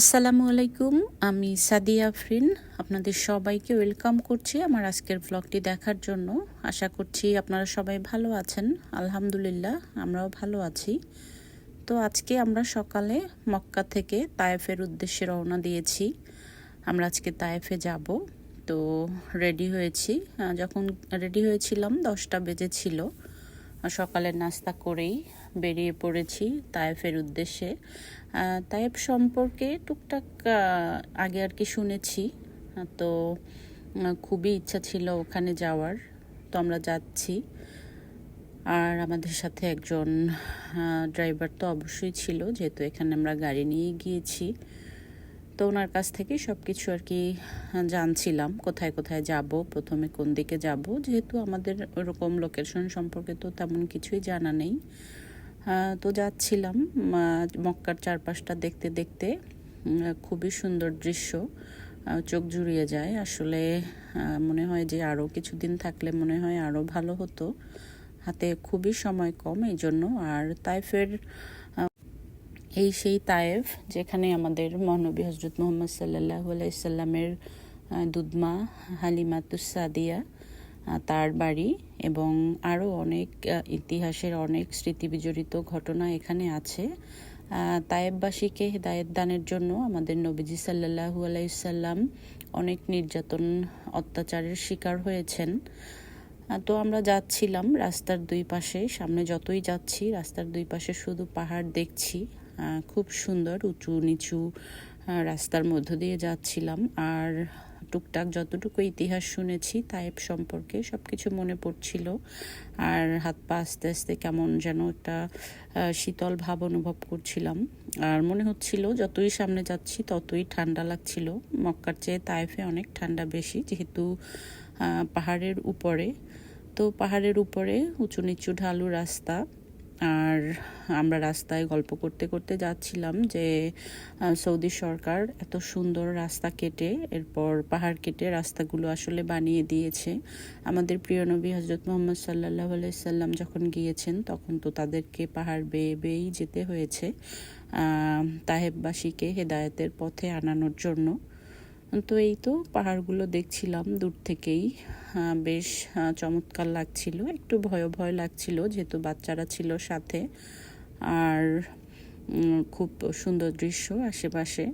আসসালামু আলাইকুম, আমি সাদিয়া আফরিন। আপনাদের সবাইকে ওয়েলকাম করছি আমার আজকের ব্লগটি দেখার জন্য। আশা করছি আপনারা সবাই ভালো আছেন। আলহামদুলিল্লাহ, আমরাও ভালো আছি। তো আজকে আমরা সকালে মক্কা থেকে তায়েফের উদ্দেশ্যে রওনা দিয়েছি। আমরা আজকে তায়েফে যাব। তো রেডি হয়েছি। যখন রেডি হয়েছিলাম, দশটা বেজেছিল সকালের নাস্তা করেই বেরিয়ে পড়েছি তায়েফের উদ্দেশ্যে। তায়েফ সম্পর্কে টুকটাক আগে আর কি শুনেছি। তো খুবই ইচ্ছা ছিল ওখানে যাওয়ার। তো আমরা যাচ্ছি। আর আমাদের সাথে একজন ড্রাইভার তো অবশ্যই ছিল, যেহেতু এখানে আমরা গাড়ি নিয়ে গিয়েছি। তো ওনার কাছ থেকে সব কিছু আর কি জানছিলাম, কোথায় কোথায় যাব, প্রথমে কোন দিকে যাব। যেহেতু আমাদের ওরকম লোকেশন সম্পর্কে তো তেমন কিছুই জানা নেই। তো যাচ্ছিলাম মক্কার চারপাশটা দেখতে দেখতে খুবই সুন্দর দৃশ্য চোখ জুড়িয়ে যায়। আসলে মনে হয় যে আরও কিছুদিন থাকলে মনে হয় আরও ভালো হতো। হাতে খুবই সময় কম এই জন্য। আর তাইফের এই সেই তায়েফ যেখানে আমাদের মহানবী হজরত মোহাম্মদ সাল্লাহ আলাইসাল্লামের দুধমা হালিমাতুসাদিয়া তার বাড়ি এবং আরও অনেক ইতিহাসের অনেক স্মৃতি বিজড়িত ঘটনা এখানে আছে। তায়েববাসীকে হেদায়েত দানের জন্য আমাদের নবীজি সাল্লাহু আলাইসাল্লাম অনেক নির্যাতন, অত্যাচারের শিকার হয়েছেন। তো আমরা যাচ্ছিলাম রাস্তার দুই পাশে, সামনে যতই যাচ্ছি রাস্তার দুই পাশে শুধু পাহাড় দেখছি। খুব সুন্দর, উঁচু নিচু রাস্তার মধ্য দিয়ে যাচ্ছিলাম। আর টুকটাক যতটুকু ইতিহাস শুনেছি তাইপ সম্পর্কে সব কিছু মনে পড়ছিল। আর হাত পা আস্তে আস্তে কেমন যেন একটা শীতল ভাব অনুভব করছিলাম। আর মনে হচ্ছিল, যতই সামনে যাচ্ছি, ততই ঠান্ডা লাগছিল। মক্কার চেয়ে তাইফে অনেক ঠান্ডা বেশি, যেহেতু পাহাড়ের উপরে। তো পাহাড়ের উপরে উঁচু নিচু ঢালু রাস্তা আর আমরা রাস্তায় গল্প করতে করতে যাচ্ছিলাম যে সৌদি সরকার এত সুন্দর রাস্তা কেটে, এরপর পাহাড় কেটে রাস্তাগুলো আসলে বানিয়ে দিয়েছে। আমাদের প্রিয় নবী হজরত মোহাম্মদ সাল্লাহ সাল্লাম যখন গিয়েছেন, তখন তো তাদেরকে পাহাড় বেয়ে বেয়েই যেতে হয়েছে। তাহেববাসীকে হেদায়েতের পথে আনানোর জন্য। তো এই তো পাহাড়গুলো দেখছিলাম দূর থেকেই। বেশ চমৎকার লাগছিল। একটু ভয় ভয় লাগছিল যেহেতু বাচ্চারা ছিল সাথে। আর খুব সুন্দর দৃশ্য আশেপাশে।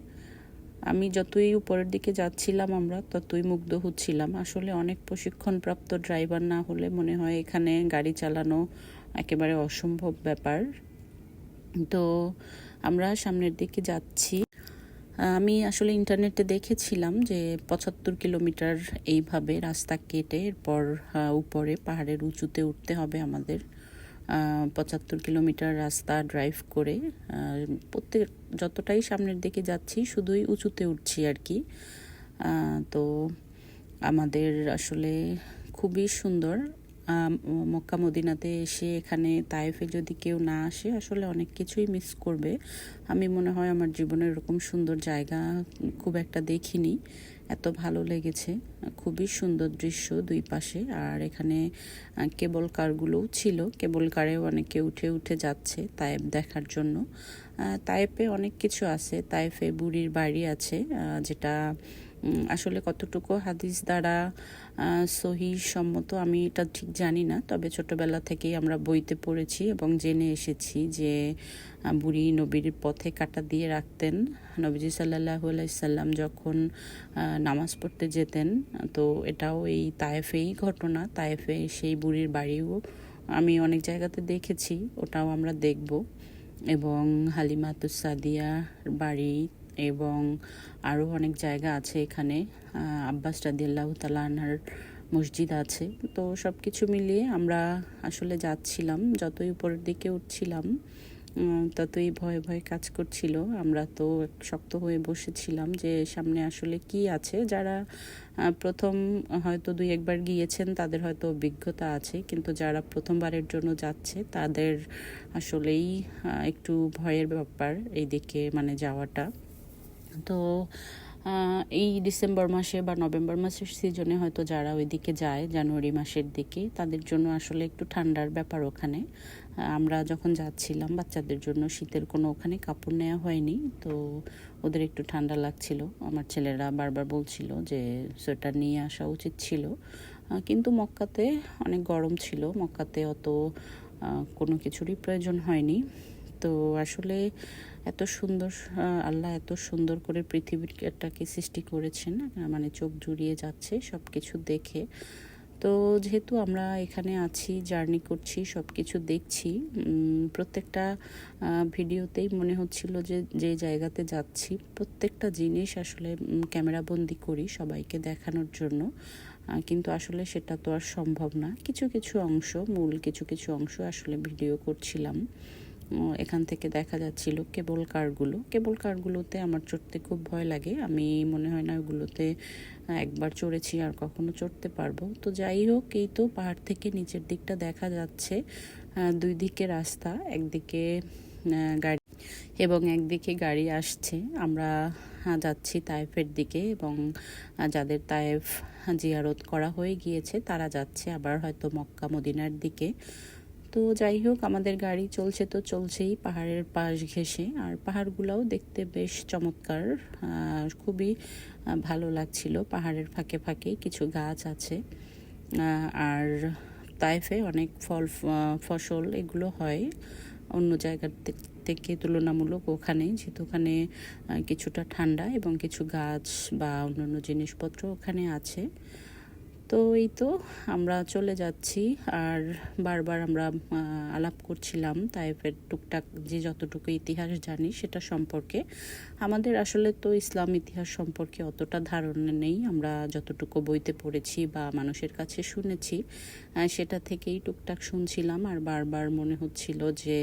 আমি যতই উপরের দিকে যাচ্ছিলাম আমরা, ততই মুগ্ধ হচ্ছিলাম। আসলে অনেক প্রশিক্ষণপ্রাপ্ত ড্রাইভার না হলে মনে হয় এখানে গাড়ি চালানো একেবারে অসম্ভব ব্যাপার। তো আমরা সামনের দিকে যাচ্ছি। আমি আসলে ইন্টারনেটে দেখেছিলাম যে পঁচাত্তর কিলোমিটার এইভাবে রাস্তা কেটে এরপর উপরে, পাহাড়ের উঁচুতে উঠতে হবে আমাদের। পঁচাত্তর কিলোমিটার রাস্তা ড্রাইভ করে প্রত্যেক, যতটাই সামনের দিকে যাচ্ছি শুধুই উঁচুতে উঠছি আর কি। তো আমাদের আসলে খুবই সুন্দর। মক্কা মদিনাতে এসে এখানে তায়েফে যদি কেউ না আসে, আসলে অনেক কিছুই মিস করবে। আমি মনে হয় আমার জীবনের এরকম সুন্দর জায়গা খুব একটা দেখিনি। এত ভালো লেগেছে। খুবই সুন্দর দৃশ্য দুই পাশে। আর এখানে কেবল কারগুলোও ছিল। কেবল কারেও অনেকে উঠে উঠে যাচ্ছে তায়েব দেখার জন্য। তায়েফে অনেক কিছু আছে। তায়েফে বুড়ির বাড়ি আছে যেটা আসলে কতটুকু হাদিস দ্বারা সহি সম্মত আমি এটা ঠিক জানি না। তবে ছোটবেলা থেকেই আমরা বইতে পড়েছি এবং জেনে এসেছি যে বুড়ি নবীর পথে কাটা দিয়ে রাখতেন। নবীজি সাল্লাহ আলাইসাল্লাম যখন নামাজ পড়তে যেতেন, তো এটাও এই তায়েফেই ঘটনা। তায়েফে সেই বুড়ির বাড়িও আমি অনেক জায়গাতে দেখেছি, ওটাও আমরা দেখব। এবং হালিমাতুস সাদিয়ার বাড়ি এবং আরও অনেক জায়গা আছে এখানে। আব্বাস রাদিয়াল্লাহ তালাহার মসজিদ আছে। তো সব কিছু মিলিয়ে আমরা আসলে যাচ্ছিলাম, যতই উপরের দিকে উঠছিলাম ততই ভয় ভয় কাজ করছিল। আমরা তো শক্ত হয়ে বসেছিলাম যে সামনে আসলে কি আছে। যারা প্রথম হয়তো দুই একবার গিয়েছেন, তাদের হয়তো অভিজ্ঞতা আছে। কিন্তু যারা প্রথমবারের জন্য যাচ্ছে, তাদের আসলেই একটু ভয়ের ব্যাপার এইদিকে মানে যাওয়াটা। তো এই ডিসেম্বর মাসে বা নভেম্বর মাসের সিজনে হয়তো যারা ওইদিকে যায়, জানুয়ারি মাসের দিকে, তাদের জন্য আসলে একটু ঠান্ডার ব্যাপার ওখানে। আমরা যখন যাচ্ছিলাম, বাচ্চাদের জন্য শীতের কোনো ওখানে কাপড় নেওয়া হয়নি, তো ওদের একটু ঠান্ডা লাগছিল। আমার ছেলেরা বারবার বলছিল যে, সোয়েটার নিয়ে আসা উচিত ছিল। কিন্তু মক্কাতে অনেক গরম ছিল, মক্কাতে অত কোনো কিছুরই প্রয়োজন হয়নি। তো আসলে এত সুন্দর আল্লাহ এত সুন্দর করে পৃথিবীটাকে সৃষ্টি করেছেন মানে চোখ জুড়িয়ে যাচ্ছে সব কিছু দেখে। তো যেহেতু আমরা এখানে আছি, জার্নি করছি সব কিছু দেখছি প্রত্যেকটা ভিডিওতেই মনে হচ্ছিল যে যে জায়গাতে যাচ্ছি, প্রত্যেকটা জিনিস আসলে ক্যামেরা বন্দি করি সবাইকে দেখানোর জন্য কিন্তু আসলে সেটা তো আর সম্ভব না। কিছু কিছু অংশ, মূল কিছু কিছু অংশ আসলে ভিডিও করছিলাম। এখান থেকে দেখা যাচ্ছিল কেবল কারগুলো। কেবল কারগুলোতে আমার চড়তে খুব ভয় লাগে। আমি মনে হয় না ওগুলোতে একবার চড়েছি আর কখনো চড়তে পারব। তো যাই হোক, এই তো পাহাড় থেকে নিচের দিকটা দেখা যাচ্ছে। দুই দিকে রাস্তা, একদিকে গাড়ি এবং একদিকে গাড়ি আসছে। আমরা যাচ্ছি তায়েফের দিকে এবং যাদের তায়েফ জিয়ারত করা হয়ে গিয়েছে, তারা যাচ্ছে আবার হয়তো মক্কা মদিনার দিকে। তো যাই হোক, আমাদের গাড়ি চলছে তো চলছেই, পাহাড়ের পাশ ঘেঁষে। আর পাহাড়গুলোও দেখতে বেশ চমৎকার খুবই ভালো লাগছিল পাহাড়ের ফাঁকে ফাঁকে, কিছু গাছ আছে। আর তাইফে অনেক ফল ফসল এগুলো হয়। অন্য জায়গার থেকে তুলনামূলক ওখানে, যেহেতু ওখানে কিছুটা ঠান্ডা এবং কিছু গাছ বা অন্যান্য জিনিসপত্র ওখানে আছে। তো এই তো আমরা চলে যাচ্ছি। আর বারবার আমরা আলাপ করছিলাম তাইফের টুকটাক যে যতটুকু ইতিহাস জানি সেটা সম্পর্কে। আমাদের আসলে তো ইসলাম ইতিহাস সম্পর্কে অতটা ধারণা নেই। আমরা যতটুকু বইতে পড়েছি বা মানুষের কাছে শুনেছি সেটা থেকেই টুকটাক শুনছিলাম। আর বারবার মনে হচ্ছিল যে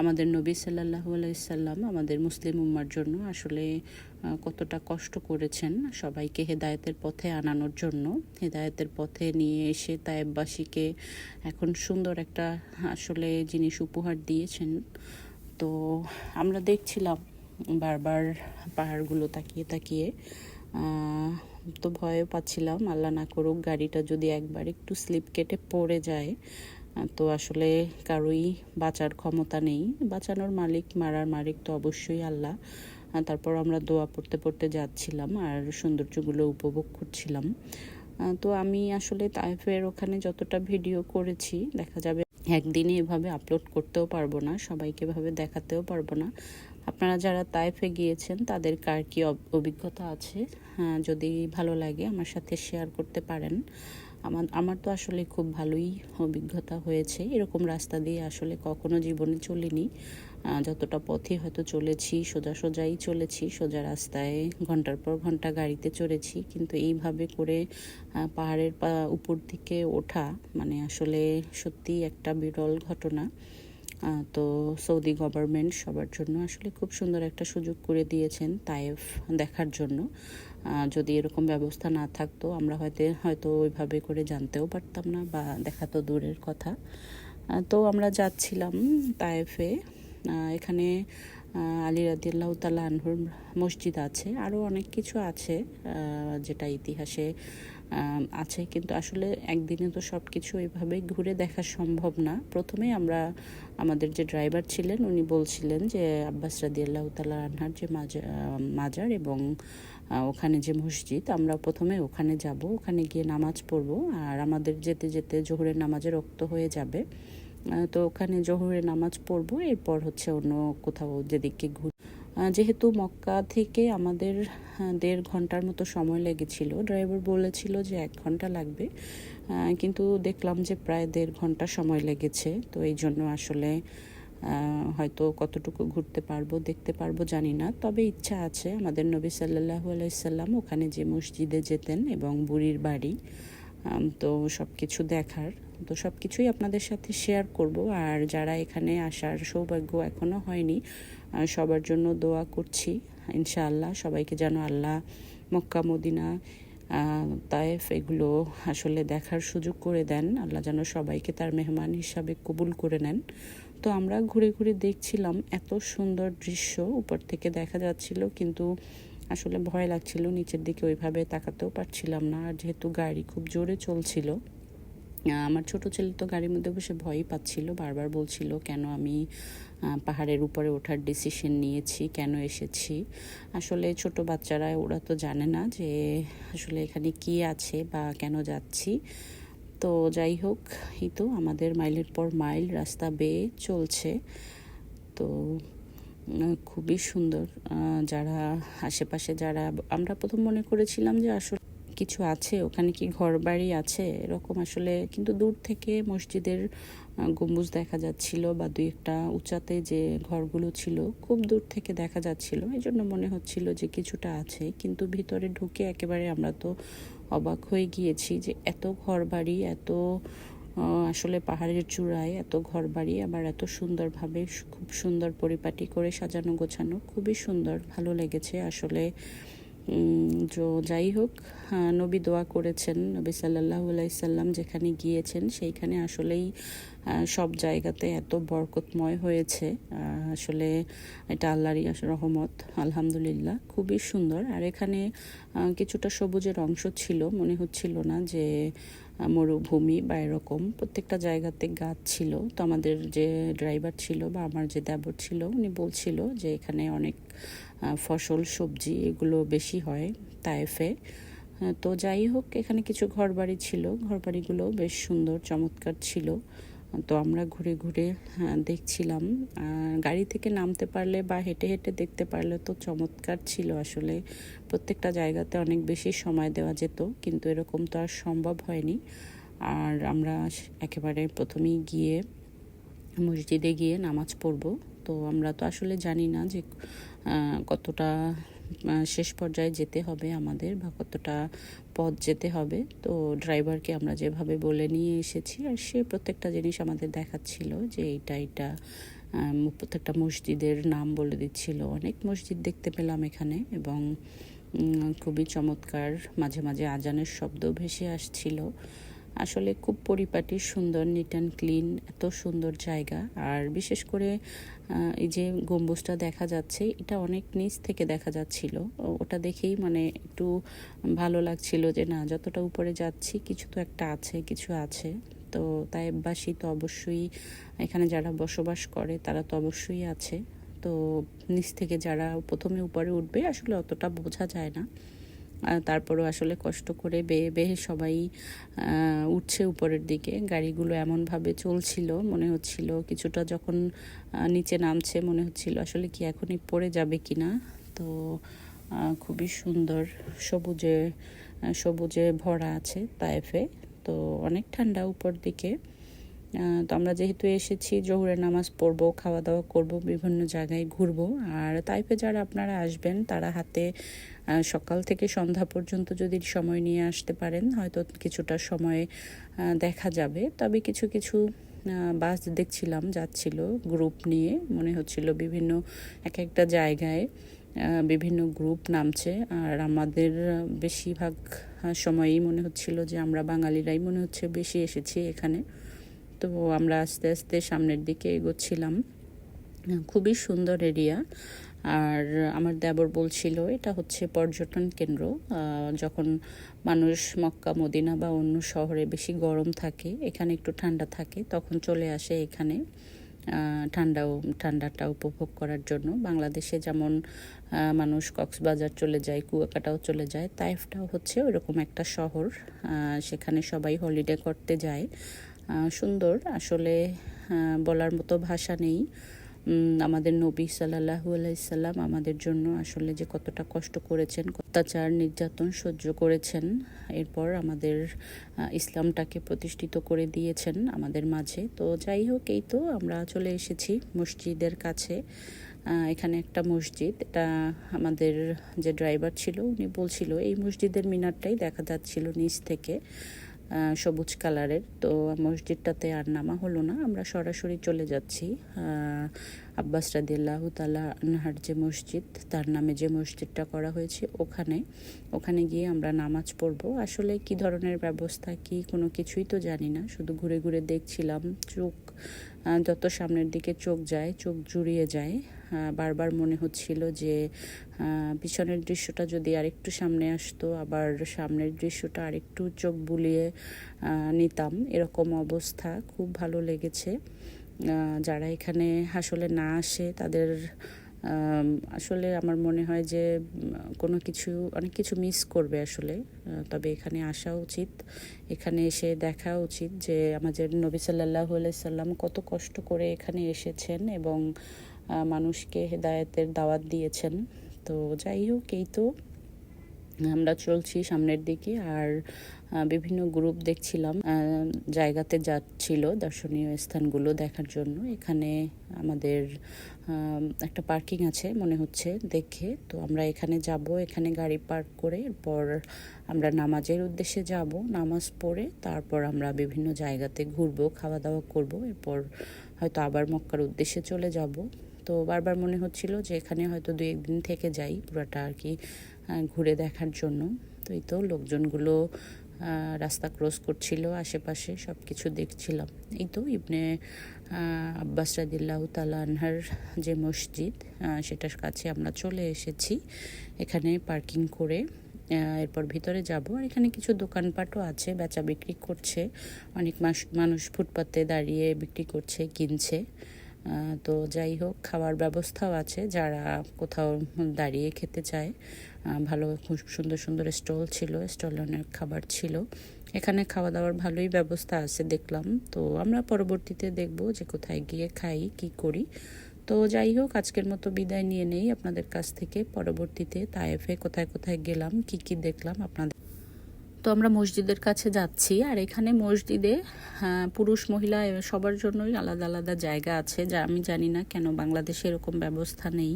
আমাদের নবী সাল্লাহু আলাইসাল্লাম আমাদের মুসলিম উম্মার জন্য আসলে কতটা কষ্ট করেছেন সবাইকে হেদায়েতের পথে আনানোর জন্য। হেদায়েতের পথে নিয়ে এসে তায়েববাসীকে এখন সুন্দর একটা আসলে জিনিস উপহার দিয়েছেন। তো আমরা দেখছিলাম বারবার পাহাড়গুলো তাকিয়ে তাকিয়ে। তো ভয়ও পাচ্ছিলাম, আল্লাহ না করুক গাড়িটা যদি একবার একটু স্লিপ কেটে পড়ে যায়। তো আসলে কারোই বাঁচার ক্ষমতা নেই। বাঁচানোর মালিক, মারার মালিক তো অবশ্যই আল্লাহ। তারপর আমরা দোয়া পড়তে পড়তে যাচ্ছিলাম আর সৌন্দর্যগুলো উপভোগ করছিলাম। তো আমি আসলে তাইফের ওখানে যতটা ভিডিও করেছি দেখা যাবে একদিনে এভাবে আপলোড করতেও পারব না সবাইকে এভাবে দেখাতেও পারব না। আপনারা যারা তাইফে গিয়েছেন তাদের কার কি অভিজ্ঞতা আছে? হ্যাঁ, যদি ভালো লাগে আমার সাথে শেয়ার করতে পারেন। আমার আমার তো আসলে খুব ভালোই অভিজ্ঞতা হয়েছে। এরকম রাস্তা দিয়ে আসলে কখনো জীবনে চলিনি। যতটা পথে হয়তো চলেছি সোজা সোজাই চলেছি, সোজা রাস্তায়, ঘণ্টার পর ঘণ্টা গাড়িতে চড়েছি, কিন্তু এইভাবে করে পাহাড়ের উপর দিকে ওঠা মানে আসলে সত্যি একটা বিরল ঘটনা। তো সৌদি গভর্নমেন্ট সবার জন্য আসলে খুব সুন্দর একটা সুযোগ করে দিয়েছেন তায়েফ দেখার জন্য। যদি এরকম ব্যবস্থা না থাকতো, আমরা হয়তো হয়তো ওইভাবে করে জানতেও পারতাম না বা দেখা তো দূরের কথা। তো আমরা যাচ্ছিলাম তায়েফে। এখানে আলী রাদিল্লাহ তালা আনহুর মসজিদ আছে আরও অনেক কিছু আছে যেটা ইতিহাসে আছে, কিন্তু আসলে একদিনে তো সব কিছু এভাবে ঘুরে দেখা সম্ভব না। প্রথমে আমরা, আমাদের যে ড্রাইভার ছিলেন, উনি বলছিলেন যে, আব্বাস রাদিয়াল্লাহ তালা আনহার যে মাজা- মাজার এবং ওখানে যে মসজিদ, আমরা প্রথমে ওখানে যাব, ওখানে গিয়ে নামাজ পড়ব, আর আমাদের যেতে যেতে জোহরের নামাজের রক্ত হয়ে যাবে। তো ওখানে জোহরের নামাজ পড়ব, এরপর হচ্ছে অন্য কোথাও যেদিকে ঘুর যেহেতু মক্কা থেকে আমাদের দেড় ঘণ্টার মতো সময় লেগেছিল, ড্রাইভার বলেছিল যে এক ঘণ্টা লাগবে কিন্তু দেখলাম যে প্রায় দেড় ঘণ্টা সময় লেগেছে, তো এই জন্য আসলে হয়তো কতটুকু ঘুরতে পারব, দেখতে পারব, জানি না। তবে ইচ্ছা আছে, আমাদের নবী সাল্লাহু আলাইসাল্লাম ওখানে যে মসজিদে যেতেন এবং বুড়ির বাড়ি তো সব কিছু দেখার। তো সব কিছুই আপনাদের সাথে শেয়ার করব। আর যারা এখানে আসার সৌভাগ্য এখনও হয়নি সবার জন্য দোয়া করছি। ইনশাআল্লাহ সবাইকে যেন আল্লাহ, মক্কা, মদিনা তায়েফ এগুলো আসলে দেখার সুযোগ করে দেন। আল্লাহ যেন সবাইকে তার মেহমান হিসাবে কবুল করে নেন। তো আমরা ঘুরে ঘুরে দেখছিলাম এত সুন্দর দৃশ্য। উপর থেকে দেখা যাচ্ছিল কিন্তু আসলে ভয় লাগছিল, নিচের দিকে ওইভাবে তাকাতেও পারছিলাম না। আর যেহেতু গাড়ি খুব জোরে চলছিল আমার ছোট ছেলে তো গাড়ির মধ্যে বসে ভয়ই পাচ্ছিল, বারবার বলছিল, কেন আমি পাহাড়ের উপরে ওঠার ডিসিশন নিয়েছি, কেন এসেছি? আসলে ছোট বাচ্চারা, ওরা তো জানে না যে আসলে এখানে কি আছে বা কেন যাচ্ছি। তো যাই হোক, এই তো আমাদের মাইলের পর মাইল রাস্তা বেয়ে চলছে। তো খুবই সুন্দর যারা আশেপাশে যারা, আমরা প্রথম মনে করেছিলাম যে আসলে কিছু আছে, ওখানে কি ঘর বাড়ি আছে, এরকম আসলে, কিন্তু দূর থেকে মসজিদের গম্বুজ দেখা যাচ্ছিল বা দুই একটা উঁচাতে যে ঘরগুলো ছিল, খুব দূর থেকে দেখা যাচ্ছিল। এই জন্য মনে হচ্ছিল যে কিছুটা আছে, কিন্তু ভিতরে ঢুকে একেবারে আমরা তো অবাক হয়ে গিয়েছি যে এত ঘর বাড়ি এত আসলে পাহাড়ের চূড়ায় এত ঘর বাড়ি আবার এত সুন্দরভাবে খুব সুন্দর পরিপাটি করে সাজানো গোছানো, খুবই সুন্দর, ভালো লেগেছে আসলে। তো যাই হোক নবী দোয়া করেছেন নবী সাল্লাহ সাল্লাম যেখানে গিয়েছেন, সেইখানে আসলেই সব জায়গাতে এত বরকতময় হয়েছে। আসলে এটা আল্লাহরই রহমত, আলহামদুলিল্লাহ, খুবই সুন্দর। আর এখানে কিছুটা সবুজের অংশ ছিল, মনে হচ্ছিল না যে মরুভূমি বা এরকম, প্রত্যেকটা জায়গাতে গাছ ছিল। তো আমাদের যে ড্রাইভার ছিল বা আমার যে দেবর ছিল, উনি বলছিল যে এখানে অনেক ফসল, সবজি এগুলো বেশি হয় তায়েফে। তো যাই হোক, এখানে কিছু ঘরবাড়ি ছিল। ঘরবাড়িগুলো বেশ সুন্দর, চমৎকার ছিল। তো আমরা ঘুরে ঘুরে দেখছিলাম। গাড়ি থেকে নামতে পারলে বা হেঁটে হেঁটে দেখতে পারলে তো চমৎকার ছিল আসলে। প্রত্যেকটা জায়গাতে অনেক বেশি সময় দেওয়া যেত, কিন্তু এরকম তো আর সম্ভব হয়নি। আর আমরা একেবারে প্রথমেই গিয়ে মসজিদে গিয়ে নামাজ পড়ব। তো আমরা তো আসলে জানি না যে কতটা শেষ পর্যায়ে যেতে হবে আমাদের বা কতটা পথ যেতে হবে। তো ড্রাইভারকে আমরা যেভাবে বলে নিয়ে এসেছি, আর সে প্রত্যেকটা জিনিস আমাদের দেখাচ্ছিল যে এইটা এটা প্রত্যেকটা মসজিদের নাম বলে দিচ্ছিল। অনেক মসজিদ দেখতে পেলাম এখানে এবং খুবই চমৎকার, মাঝে মাঝে আজানের শব্দ ভেসে আসছিল। আসলে খুব পরিপাটি, সুন্দর নিট অ্যান্ড ক্লিন এত সুন্দর জায়গা। আর বিশেষ করে এই যে গম্বুজটা দেখা যাচ্ছে, এটা অনেক নিচ থেকে দেখা যাচ্ছিল। ওটা দেখেই মানে একটু ভালো লাগছিল যে না, যতটা উপরে যাচ্ছি, কিছু তো একটা আছে, কিছু আছে। তো তাইবাসী তো অবশ্যই, এখানে যারা বসবাস করে, তারা তো অবশ্যই আছে। তো নিচ থেকে যারা প্রথমে উপরে উঠবে, আসলে অতটা বোঝা যায় না। তারপরও আসলে কষ্ট করে বেয়ে বেয়ে সবাই উঠছে উপরের দিকে। গাড়িগুলো এমনভাবে চলছিল, মনে হচ্ছিল কিছুটা যখন নিচে নামছে মনে হচ্ছিল আসলে কি এখনই পড়ে যাবে কি না তো খুবই সুন্দর সবুজে সবুজে ভরা আছে তায়েফে তো অনেক ঠান্ডা উপর দিকে। তো আমরা যেহেতু এসেছি, জহুরের নামাজ পড়ব খাওয়া দাওয়া করব, বিভিন্ন জায়গায় ঘুরবো। আর তাইপে যারা আপনারা আসবেন, তারা হাতে সকাল থেকে সন্ধ্যা পর্যন্ত যদি সময় নিয়ে আসতে পারেন, হয়তো কিছুটা সময় দেখা যাবে। তবে কিছু কিছু বাস দেখছিলাম, যাচ্ছিল গ্রুপ নিয়ে। মনে হচ্ছিল বিভিন্ন, এক একটা জায়গায় বিভিন্ন গ্রুপ নামছে। আর আমাদের বেশিরভাগ সময়ই মনে হচ্ছিল যে আমরা বাঙালিরাই মনে হচ্ছে বেশি এসেছি এখানে। তো আমরা আস্তে আস্তে সামনের দিকে এগোচ্ছিলাম। খুবই সুন্দর এরিয়া। আর আমার দেবর বলছিল, এটা হচ্ছে পর্যটন কেন্দ্র। যখন মানুষ মক্কা, মদিনা বা অন্য শহরে বেশি গরম থাকে, এখানে একটু ঠান্ডা থাকে, তখন চলে আসে এখানে। ঠান্ডাও, ঠান্ডাটা উপভোগ করার জন্য। বাংলাদেশে যেমন মানুষ কক্সবাজার চলে যায়, কুয়াকাটাও চলে যায়, তাইফটাও হচ্ছে ওরকম একটা শহর। সেখানে সবাই হলিডে করতে যায়। সুন্দর। আসলে বলার মতো ভাষা নেই। আমাদের নবী সাল্লাহু আলাইসাল্লাম আমাদের জন্য আসলে যে কতটা কষ্ট করেছেন, অত্যাচার, নির্যাতন সহ্য করেছেন, এরপর আমাদের ইসলামটাকে প্রতিষ্ঠিত করে দিয়েছেন আমাদের মাঝে। তো যাই হোক, এই তো আমরা চলে এসেছি মসজিদের কাছে। এখানে একটা মসজিদ, এটা আমাদের যে ড্রাইভার ছিল, উনি বলছিল, এই মসজিদের মিনারটাই দেখা যাচ্ছিল নিচ থেকে। সবুজ কালারের। তো মসজিদটাতে আর নামা হলো না, আমরা সরাসরি চলে যাচ্ছি। আব্বাস রাদিল্লাহ তালা আনহার যে মসজিদ, তার নামে যে মসজিদটা করা হয়েছে ওখানে। ওখানে গিয়ে আমরা নামাজ পড়ব। আসলে কি ধরনের ব্যবস্থা, কি কোনো কিছুই তো জানি না। শুধু ঘুরে ঘুরে দেখছিলাম, চোখ যত সামনের দিকে চোখ যায়, চোখ জুড়িয়ে যায়। বারবার মনে হচ্ছিল যে পিছনের দৃশ্যটা যদি আরেকটু সামনে আসতো, আবার সামনের দৃশ্যটা আরেকটু চোখ বুলিয়ে নিতাম। এরকম অবস্থা। খুব ভালো লেগেছে। যারা এখানে আসলে না আসে, তাদের আসলে আমার মনে হয় যে, কোনো কিছু, অনেক কিছু মিস করবে আসলে। তবে এখানে আসা উচিত। এখানে এসে দেখা উচিত যে, আমাদের নবী সাল্লাহ সাল্লাম কত কষ্ট করে এখানে এসেছেন এবং মানুষকে হেদায়েতের দাওয়াত দিয়েছেন। তো যাই হোক, এই তো। আমরা চলছি সামনের দিকে আর বিভিন্ন গ্রুপ দেখছিলাম। জায়গাতে যাচ্ছিল দর্শনীয় স্থানগুলো দেখার জন্য। এখানে আমাদের একটা পার্কিং আছে মনে হচ্ছে দেখে। তো আমরা এখানে যাব, এখানে গাড়ি পার্ক করে এরপর আমরা নামাজের উদ্দেশ্যে যাব, নামাজ পড়ে তারপর আমরা বিভিন্ন জায়গাতে ঘুরবো, খাওয়া দাওয়া করব। এরপর হয়তো আবার মক্কার উদ্দেশ্যে চলে যাব। তো বারবার মনে হচ্ছিল যে এখানে হয়তো দু একদিন থেকে যাই পুরাটা আর কি ঘুরে দেখার জন্য। তো এই তো লোকজনগুলো রাস্তা ক্রস করছিল, আশেপাশে সব কিছু দেখছিলাম। এই তো ইবনে আব্বাস রাদিল্লাহ তালা আনহার যে মসজিদ সেটার কাছে আমরা চলে এসেছি। এখানে পার্কিং করে এরপর ভিতরে যাব। আর এখানে কিছু দোকানপাটও আছে, বেচা বিক্রি করছে। অনেক মানুষ ফুটপাতে দাঁড়িয়ে বিক্রি করছে, কিনছে। তো যাই হোক, খাওয়ার ব্যবস্থাও আছে। যারা কোথাও দাঁড়িয়ে খেতে চায় ভালো খুব সুন্দর সুন্দর স্টল ছিল, স্টলে অনেক খাবার ছিল। এখানে খাওয়া দাওয়ার ভালোই ব্যবস্থা আছে দেখলাম। তো আমরা পরবর্তীতে দেখব যে কোথায় গিয়ে খাই, কি করি। তো যাই হোক, আজকের মতো বিদায় নিয়ে নেই আপনাদের কাছ থেকে। পরবর্তীতে তায়েফে কোথায় কোথায় গেলাম, কি কি দেখলাম আপনাদের তো আমরা মসজিদের কাছে যাচ্ছি, আর এখানে মসজিদে পুরুষ, মহিলা সবার জন্যই আলাদা আলাদা জায়গা আছে, যা আমি জানি না কেন বাংলাদেশে এরকম ব্যবস্থা নেই।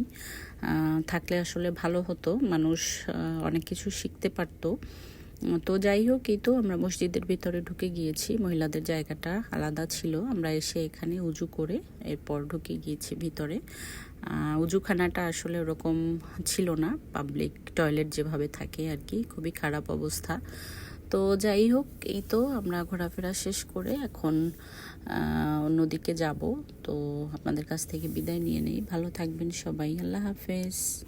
থাকলে আসলে ভালো হতো, মানুষ অনেক কিছু শিখতে পারতো। তো যাই হোক, এই তো আমরা মসজিদের ভিতরে ঢুকে গিয়েছি, মহিলাদের জায়গাটা আলাদা ছিল। আমরা এসে এখানে উজু করে এরপর ঢুকে গিয়েছি ভিতরে। উজুখানাটা আসলে ওরকম ছিল না, পাবলিক টয়লেট যেভাবে থাকে আর কি, খুবই খারাপ অবস্থা। তো যাই হোক, এই তো আমরা ঘোরাফেরা শেষ করে এখন অন্যদিকে যাব। তো আপনাদের কাছ থেকে বিদায় নিয়ে নেই। ভালো থাকবেন সবাই। আল্লাহ হাফেজ।